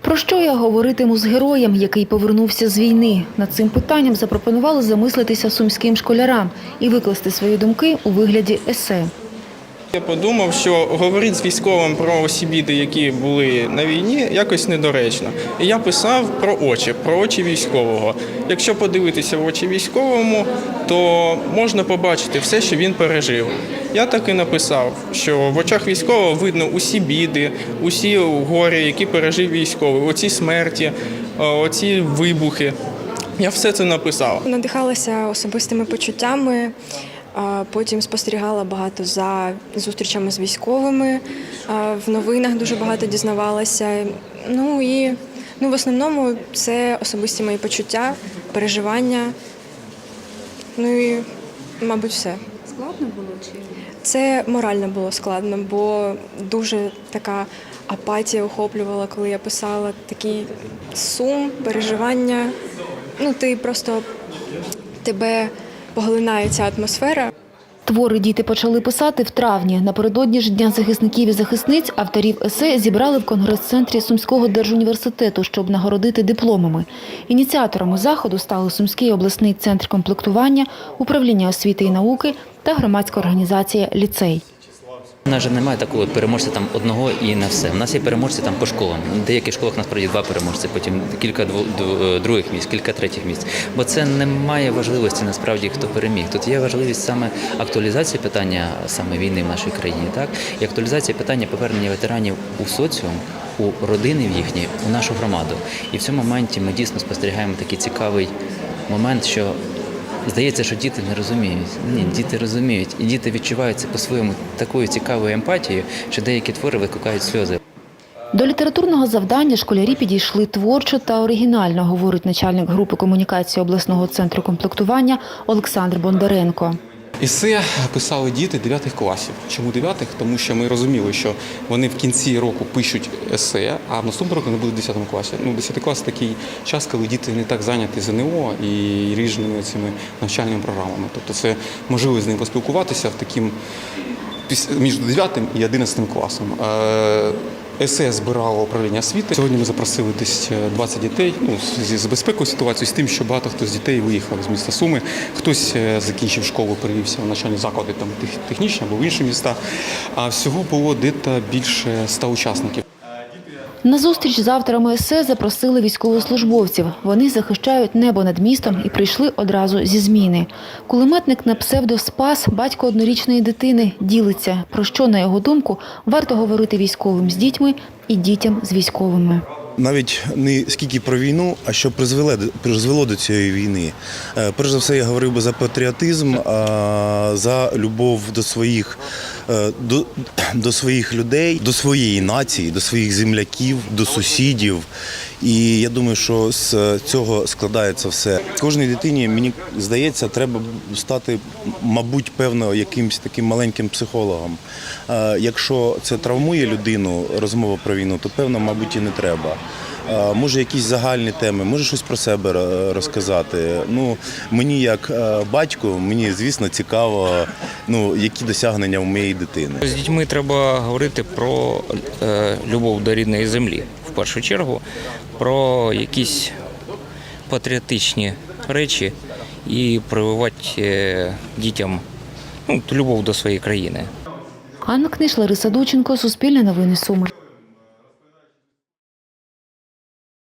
Про що я говоритиму з героєм, який повернувся з війни? Над цим питанням запропонували замислитися сумським школярам і викласти свої думки у вигляді есе. Я подумав, що говорити з військовим про усі біди, які були на війні, якось недоречно. І я писав про очі, про очі військового. Якщо подивитися в очі військовому, то можна побачити все, що він пережив. Я так і написав, що в очах військового видно усі біди, усі горі, які пережив військовий, оці смерті, е, оці вибухи. Я все це написав. Надихалася особистими почуттями. Потім спостерігала багато за зустрічами з військовими. В новинах дуже багато дізнавалася. Ну і ну, в основному це особисті мої почуття, переживання. Ну і, мабуть, все. Складно було чи Це морально було складно, бо дуже така апатія охоплювала, коли я писала такий сум, переживання. Ну, ти просто тебе поглинає ця атмосфера. Твори діти почали писати в травні. Напередодні ж Дня захисників і захисниць авторів есе зібрали в конгрес-центрі Сумського держуніверситету, щоб нагородити дипломами. Ініціаторами заходу стали Сумський обласний центр комплектування, управління освіти і науки та громадська організація Ліцей. У нас же немає такого переможця там одного і на все. У нас є переможці там по школам. В деяких школах насправді два переможці, потім кілька дв- других місць, кілька третіх місць. Бо це не має важливості насправді, хто переміг. Тут є важливість саме актуалізації питання саме війни в нашій країні, так і актуалізація питання повернення ветеранів у соціум, у родини в їхні, у нашу громаду. І в цьому моменті ми дійсно спостерігаємо такий цікавий момент, що Здається, що діти не розуміють. Ні, діти розуміють, і діти відчувають це по-своєму такою цікавою емпатією, що деякі твори викликають сльози. До літературного завдання школярі підійшли творчо та оригінально, говорить начальник групи комунікації обласного центру комплектування Олександр Бондаренко. Есе писали діти 9 класів. Чому 9? Тому що ми розуміли, що вони в кінці року пишуть есе, а в наступному року вони будуть в 10 класі. Ну, 10 клас такий час, коли діти не так зайняті ЗНО і різними цими навчальними програмами. Тобто це можливість з ним поспілкуватися в таким між 9 і 11 класом. Е, Есе збирало управління освіти. Сьогодні ми запросили десь е, 20 дітей. Ну з безпекою ситуацію, з тим, що багато хто з дітей виїхав з міста Суми. Хтось е, закінчив школу, перевівся в навчальні заклади там технічні або в інші міста. А всього було десь більше 100 учасників. На зустріч з авторами есе запросили військовослужбовців. Вони захищають небо над містом і прийшли одразу зі зміни. Кулеметник на псевдо Спас, батько однорічної дитини, ділиться, про що, на його думку, варто говорити військовим з дітьми і дітям з військовими. Навіть не скільки про війну, а що призвело, призвело до цієї війни. Е, Перш за все, я говорив би за патріотизм, за любов до своїх, до, до своїх людей, до своєї нації, до своїх земляків, до сусідів. І я думаю, що з цього складається все. Кожній дитині, мені здається, треба стати, мабуть, певно, якимось таким маленьким психологом. Е, Якщо це травмує людину, розмова про війну, то певно, мабуть, і не треба. Може, якісь загальні теми, може щось про себе розказати. Ну, мені як е, батько, мені звісно цікаво, ну, які досягнення у моєї дитини. З дітьми треба говорити про е, любов до рідної землі в першу чергу, про якісь патріотичні речі і прививати е, дітям ну, любов до своєї країни. Анна Книш, Лариса Дученко, Суспільне новини Суми.